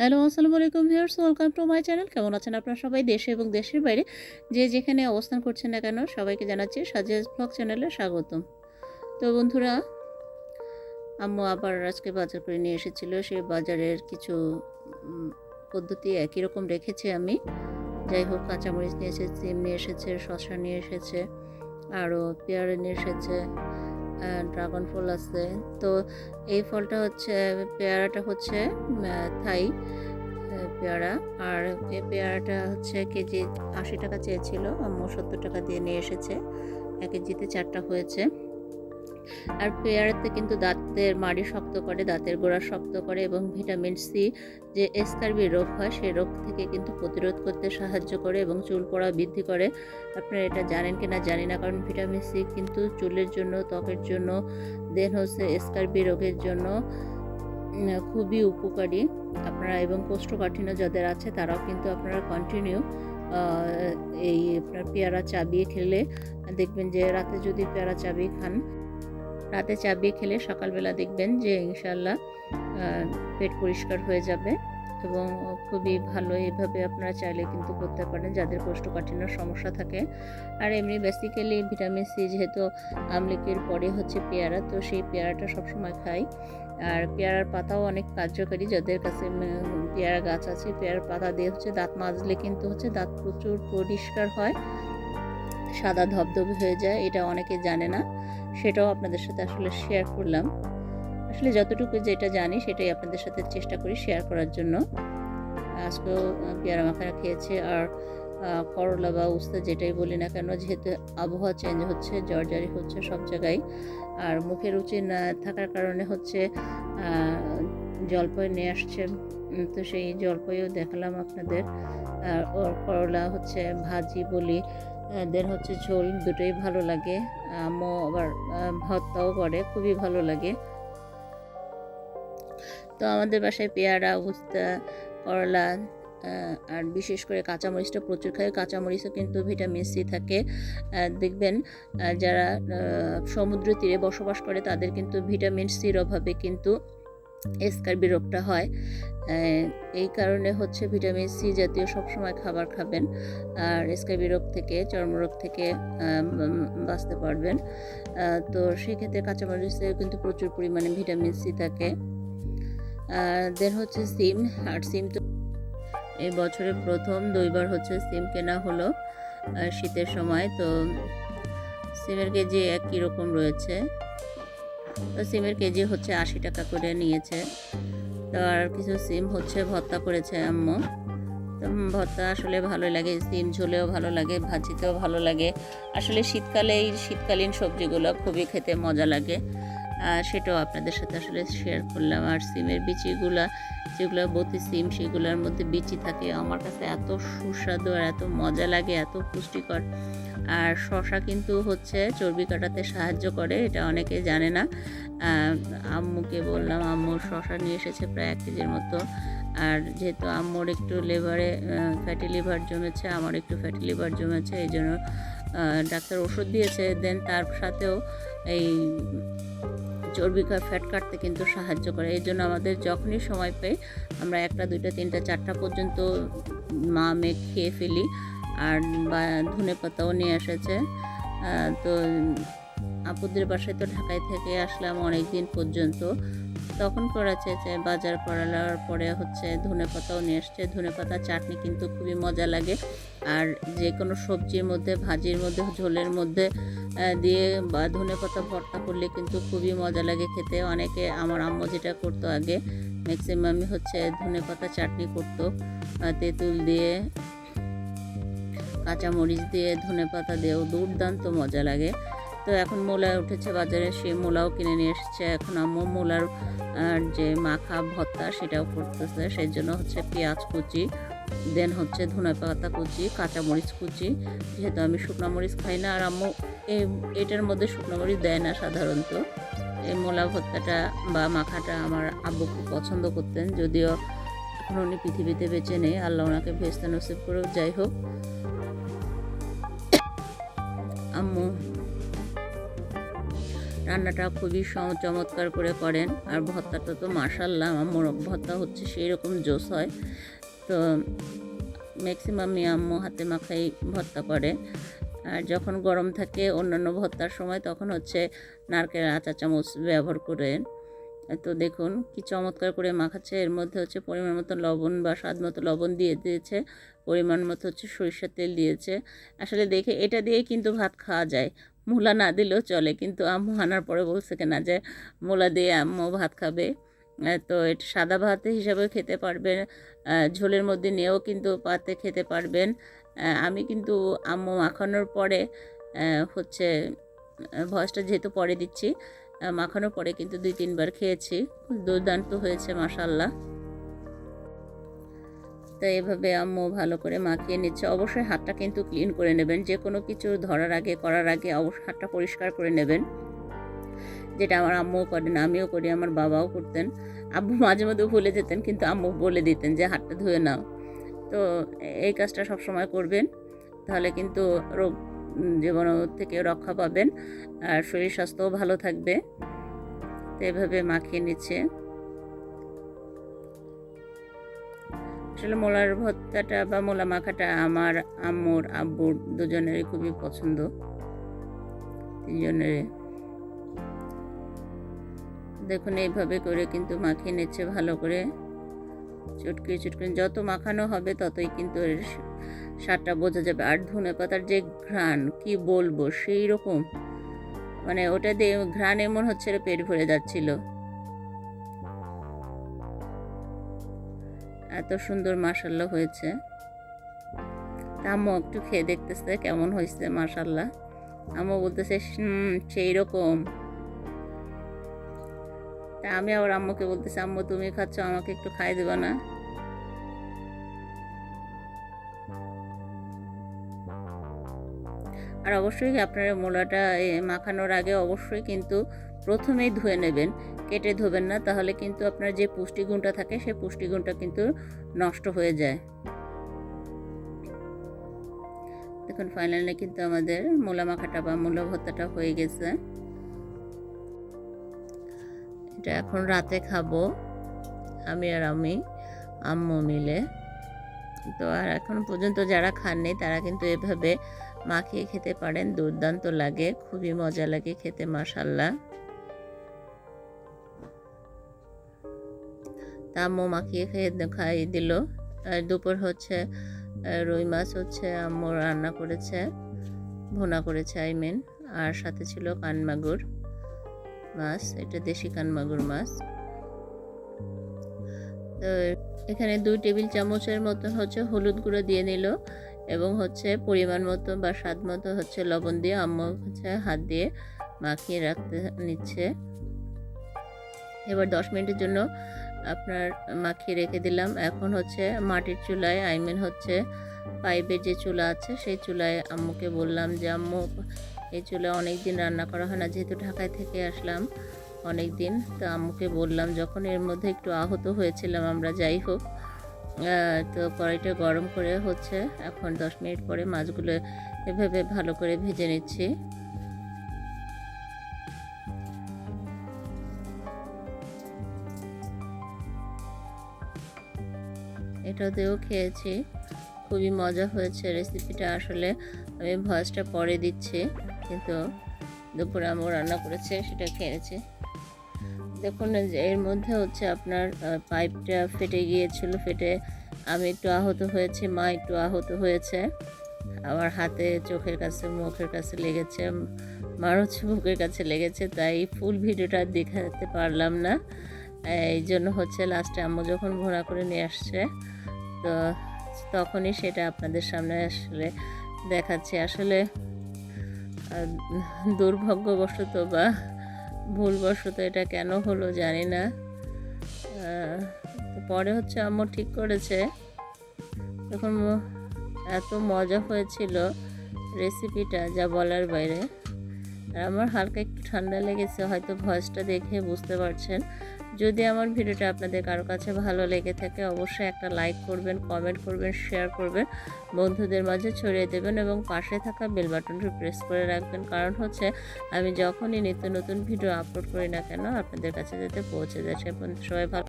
Hello, আসসালামু আলাইকুম viewers, welcome to my channel. কেমন আছেন আপনারা সবাই? দেশে এবং দেশের বাইরে যে যেখানে অবস্থান করছেন না কেন, সবাইকে জানাচ্ছি সাজেজ ব্লগ চ্যানেলে স্বাগতম। তো বন্ধুরা, আম্মু আবার আজকে বাজার করে নিয়ে এসেছিল। সেই বাজারের কিছু পদ্ধতি একই রকম রেখেছি আমি। যাই হোক, কাঁচামরিচ নিয়ে এসেছে সিম নিয়ে এসেছে, শসা নিয়ে এসেছে, আরও পেয়ারা নিয়ে এসেছে ড্রাগন ফল আছে। তো এই ফলটা হচ্ছে, পেয়ারাটা হচ্ছে থাই পেয়ারা। আর এই পেয়ারাটা হচ্ছে কেজি আশি টাকা চেয়েছিল আম্মু সত্তর টাকা দিয়ে নিয়ে এসেছে। এক কেজিতে চারটা হয়েছে। আর পেয়ারাতে কিন্তু দাঁতের মাড়ি শক্ত করে, দাঁতের গোড়া শক্ত করে এবং ভিটামিন সি যে এসকারবি রোগ হয়, সেই রোগ থেকে কিন্তু প্রতিরোধ করতে সাহায্য করে এবং চুল পড়া বৃদ্ধি করে। আপনারা এটা জানেন কি না জানি না, কারণ ভিটামিন সি কিন্তু চুলের জন্য, ত্বকের জন্য, দেন হচ্ছে এসকারবি রোগের জন্য খুবই উপকারী। আপনারা এবং কোষ্ঠকাঠিন্য যাদের আছে, তারাও কিন্তু আপনারা কন্টিনিউ এই আপনার পেয়ারা চাবিয়ে খেলে দেখবেন যে রাতে যদি পেয়ারা চাবিয়ে খান রাতে চাবিয়ে খেলে সকালবেলা দেখবেন যে ইনশাল্লাহ পেট পরিষ্কার হয়ে যাবে এবং খুবই ভালো এইভাবে আপনারা চাইলে কিন্তু করতে পারেন যাদের কোষ্ঠকাঠিন্য সমস্যা থাকে। আর এমনি বেসিক্যালি ভিটামিন সি যেহেতু আমলিকের পরে হচ্ছে পেয়ারা, তো সেই পেয়ারাটা সবসময় খাই। আর পেয়ারার পাতাও অনেক কার্যকারী যাদের কাছে পেয়ারা গাছ আছে, পেয়ারার পাতা দিয়ে হচ্ছে দাঁত মাজলে কিন্তু হচ্ছে দাঁত প্রচুর পরিষ্কার হয়। সাদা ধবধবে হয়ে যায় এটা অনেকে জানে না। সেটাও আপনাদের সাথে আসলে শেয়ার করলাম। আসলে যতটুকু যেটা জানি সেটাই আপনাদের সাথে চেষ্টা করি শেয়ার করার জন্য। আজকেও পেয়ারা মাখানা খেয়েছি আর করলা বা উস্তা যেটাই বলি না কেন যেহেতু আবহাওয়া চেঞ্জ হচ্ছে জ্বরজারি হচ্ছে সব জায়গায়। আর মুখে রুচি না থাকার কারণে হচ্ছে আহ, জলপাই নিয়ে আসছে। তো সেই জলপাইও দেখালাম আপনাদের। আর করলা হচ্ছে ভাজি বলি দেন হচ্ছে ঝোল, দুটোই ভালো লাগে। আম্মু আবার ভর্তাও করে, খুবই ভালো লাগে। তো আমাদের বাসায় পেয়ারা, উস্তা, করলা আর বিশেষ করে কাঁচামরিচটা প্রচুর খায়। কাঁচামরিচও কিন্তু ভিটামিন সি থাকে। দেখবেন যারা সমুদ্র তীরে বসবাস করে, তাদের কিন্তু ভিটামিন সির অভাবে কিন্তু এসকারবি রোগটা হয়। এই কারণে হচ্ছে ভিটামিন সি জাতীয় সবসময় খাবার খাবেন আর এসকারবি রোগ থেকে চর্মরোগ থেকে বাঁচতে পারবেন। তো সেক্ষেত্রে কাঁচামরিচে কিন্তু প্রচুর পরিমাণে ভিটামিন সি থাকে। দেন হচ্ছে সিম, আর সিম তো এই বছরে প্রথম দুইবার হচ্ছে সিম কেনা হলো শীতের সময়। তো সিমের কেজি একই রকম রয়েছে। তো সিমের কেজি হচ্ছে আশি টাকা করে নিয়েছে। আর কিছু সিম হচ্ছে ভর্তা করেছে আম্মু। ভর্তা আসলে ভালো লাগে, সিম ঝোলেও ভালো লাগে, ভাজিতেও ভালো লাগে। আসলে শীতকালে এই শীতকালীন সবজিগুলো খুবই খেতে মজা লাগে। আর সেটাও আপনাদের সাথে আসলে শেয়ার করলাম। আর সিমের বিচিগুলা, যেগুলো বতি সিম, সেগুলোর মধ্যে বিচি থাকে। আমার কাছে এত সুস্বাদু আর এত মজা লাগে, এত পুষ্টিকর। আর শশা কিন্তু হচ্ছে চর্বি কাটাতে সাহায্য করে, এটা অনেকে জানে না। আম্মুকে বললাম, আম্মু, শশা নিয়ে এসেছে প্রায় এক কেজির মতো। আর যেহেতু আম্মুর একটু লিভারে ফ্যাটি লিভার জমেছে, আমার একটু ফ্যাটি লিভার জমেছে, এই জন্য ডাক্তার ওষুধ দিয়েছে। দেন তার সাথেও এই চর্বি ফ্যাট কাটতে কিন্তু সাহায্য করে। এই জন্য আমাদের যখনই সময় পাই, আমরা একটা, দুইটা, তিনটা, চারটা পর্যন্ত মা মেঘ খেয়ে ফেলি। আর ধনে পাতাও নিয়ে এসেছে। তো আপুদের বাসায় তো ঢাকায় থেকে আসলাম অনেক দিন পর্যন্ত। তখন করেছে যে বাজার করার পরে হচ্ছে ধনে পাতাও নিয়ে এসছে। ধনে পাতা চাটনি কিন্তু খুবই মজা লাগে। আর যে কোনো সবজির মধ্যে, ভাজির মধ্যে, ঝোলের মধ্যে দিয়ে বা ধনে পাতা ভর্তা করলে কিন্তু খুবই মজা লাগে খেতে। অনেকে আমার আম্মু যেটা করতো আগে ম্যাক্সিমামই হচ্ছে ধনে পাতা চাটনি করতো তেঁতুল দিয়ে কাঁচা মরিচ দিয়ে, ধনে পাতা দিয়েও দুর্দান্ত মজা লাগে। তো এখন মূলা উঠেছে বাজারে সেই মূলাও কিনে নিয়ে এসেছে। এখন আম্মু মূলার যে মাখা ভর্তা সেটাও করতেছে। সেই জন্য হচ্ছে পেঁয়াজ কুচি, দেন হচ্ছে ধনে পাতা কুচি কাঁচা মরিচ কুচি। যেহেতু আমি শুকনো মরিচ খাই না, আর আম্মু এটার মধ্যে শুকনো মরিচ দেয় না সাধারণত। এই মূলা ভর্তাটা বা মাখাটা আমার আব্বু খুব পছন্দ করতেন। যদিও এখন উনি পৃথিবীতে বেঁচে নেই, আল্লাহ ওনাকে ভেস্তা নসিব করেও যাই হোক। রান্নাটা খুবই চমৎকার করে করেন। আর ভর্তাটা তো মাসাল্লাহ আমার ভর্তা হচ্ছে সেই রকম জোস হয়। তো ম্যাক্সিমাম আম্মু হাতে মাখাই ভর্তা করে। আর যখন গরম থাকে অন্যান্য ভর্তার সময় তখন হচ্ছে নারকেল আচা চামচ ব্যবহার করে তো দেখুন কি চমৎকার করে মাখাচ্ছে। এর মধ্যে হচ্ছে পরিমাণ মতো লবণ বা স্বাদ মতো লবণ দিয়ে দিয়েছে। পরিমাণ মতো হচ্ছে সরিষার তেল দিয়েছে। আসলে দেখে এটা দিয়ে কিন্তু ভাত খাওয়া যায়। মূলা না দিলেও চলে। কিন্তু আম্মু আনার পরে বলছে কিনা যে, মূলা দিয়ে আম্মু ভাত খাবে। তো এটা সাদা ভাত হিসাবে খেতে পারবেন। ঝোলের মধ্যে নিয়েও কিন্তু পাতে খেতে পারবেন। আমি কিন্তু আম্মু মাখানোর পরে হচ্ছে ভয়েসটা যেহেতু পরে দিচ্ছি মাখানোর পরে কিন্তু দুই তিনবার খেয়েছি। দুর্দান্ত হয়েছে মাসাল্লাহ তো এভাবে আম্মু ভালো করে মাখিয়ে নিচ্ছে। অবশ্যই হাতটা কিন্তু ক্লিন করে নেবেন। যে কোনো কিছু ধরার আগে, করার আগে অবশ্যই হাতটা পরিষ্কার করে নেবেন। যেটা আমার আম্মুও করেন, আমিও করি, আমার বাবাও করতেন। আব্বু মাঝে মধ্যে ভুলে যেতেন, কিন্তু আম্মু বলে দিতেন যে হাতটা ধুয়ে নাও। তো এই কাজটা সব সময় করবেন। তাহলে কিন্তু রোগ জীবাণু থেকে রক্ষা পাবেন আর শরীর স্বাস্থ্যও ভালো থাকবে। তো এভাবে মাখিয়ে নিচ্ছে। আসলে মোলার ভর্তাটা বা মোলা মাখাটা আমার আম্মুর, আব্বুর দুজনেরই খুবই পছন্দ। তিনজনেরই। দেখুন, এইভাবে করে কিন্তু মাখিয়ে নিচ্ছে ভালো করে। চটকে চটকে, যত মাখানো হবে ততই কিন্তু এর স্বাদটা বোঝা যাবে। আর ধনে পাতার যে ঘ্রাণ কি বলব সেই রকম। মানে ওটা দিয়ে ঘ্রাণ এমন হচ্ছে পেট ভরে যাচ্ছিল। এত সুন্দর মাসাল্লাহ হয়েছে। আম্মু একটু খেয়ে দেখতেছে কেমন হয়েছে মাসাল্লাহ আম্মু বলতেছে "হুম, সেই রকম। তা আমি আবার আম্মুকে বলতেছি আম্মু তুমি খাচ্ছ আমাকে একটু খাই দেবে না? আর অবশ্যই আপনারা মূলাটা মাখানোর আগে অবশ্যই কিন্তু প্রথমেই ধুয়ে নেবেন। কেটে ধোবেন না, তাহলে কিন্তু আপনার যে পুষ্টিগুণটা থাকে সেই পুষ্টিগুণটা কিন্তু নষ্ট হয়ে যায়। দেখুন ফাইনালি কিন্তু আমাদের মূলা মাখাটা বা মূলা ভর্তাটা হয়ে গেছে। এটা এখন রাতে খাব, আমি আর আমি, আম্মু মিলে। তো আর এখন পর্যন্ত যারা খাননি, তারা কিন্তু এভাবে মাখিয়ে খেতে পারেন, দুর্দান্ত লাগে, খুবই মজা লাগে খেতে মাসাল্লাহ তা আম্মু মাখিয়ে খেয়ে খাইয়ে দিল। দুপুর হচ্ছে রুই মাছ হচ্ছে, আম্মু রান্না করেছে, ভোনা করেছে আই মিন আর সাথে ছিল কানমাগুর মাছ, এটা দেশি কানমাগুর মাছ। তো এখানে দুই টেবিল চামচের মতন হচ্ছে হলুদ গুঁড়ো দিয়ে নিল। এবং হচ্ছে পরিমাণ মতো বা স্বাদ মতো হচ্ছে লবণ দিয়ে আম্মু হচ্ছে হাত দিয়ে মাখিয়ে রাখতে নিচ্ছে। এবার দশ মিনিটের জন্য আপনার মাখিয়ে রেখে দিলাম। এখন হচ্ছে মাটির চুলায়, আই মিন হচ্ছে পাইপের যে চুলা আছে, সেই চুলায় আম্মুকে বললাম যে, আম্মু, এই চুলা অনেক দিন রান্না করা হয় না, যেহেতু ঢাকায় থেকে আসলাম অনেক দিন তো আম্মুকে বললাম, যখন এর মধ্যে একটু আহত হয়েছিলাম আমরা, যাই হোক। তো কড়াইটা গরম করে হচ্ছে, এখন দশ মিনিট পরে মাছগুলো এভাবে ভালো করে ভেজে নিচ্ছি। এটাতেও খেয়েছি, খুবই মজা হয়েছে রেসিপিটা আসলে। আমি ভয়েসটা পরে দিচ্ছি, কিন্তু দুপুরে আমও রান্না করেছে, সেটা খেয়েছি দেখুন এর মধ্যে হচ্ছে আপনার পাইপটা ফেটে গিয়েছিল, ফেটে আমি একটু আহত হয়েছি, মা একটু আহত হয়েছে। আমার হাতে, চোখের কাছে, মুখের কাছে লেগেছে মার বুকের কাছে লেগেছে, তাই ফুল ভিডিওটা দেখাতে পারলাম না। এই জন্য হচ্ছে লাস্টে আম্মু যখন ঘোরা করে নিয়ে আসছে, তো তখনই সেটা আপনাদের সামনে আসলে দেখাচ্ছি। আসলে দুর্ভাগ্যবশত বা ভুলবশত এটা কেন হলো জানি না। পরে হচ্ছে আম্মু ঠিক করেছে। তখন এত মজা হয়েছিল রেসিপিটা যা বলার বাইরে। আমার হালকা একটু ঠান্ডা লেগেছে, হয়তো ভয়েসটা দেখে বুঝতে পারছেন। যদি আমার ভিডিওটা আপনাদের কারও কাছে ভালো লেগে থাকে, অবশ্যই একটা লাইক করবেন কমেন্ট করবেন শেয়ার করবেন, বন্ধুদের মাঝে ছড়িয়ে দেবেন এবং পাশে থাকা বেল বাটনটি প্রেস করে রাখবেন। কারণ হচ্ছে, আমি যখনই নিত্য নতুন ভিডিও আপলোড করি না কেন, আপনাদের কাছে যাতে পৌঁছে যায়। সে সবাই ভালো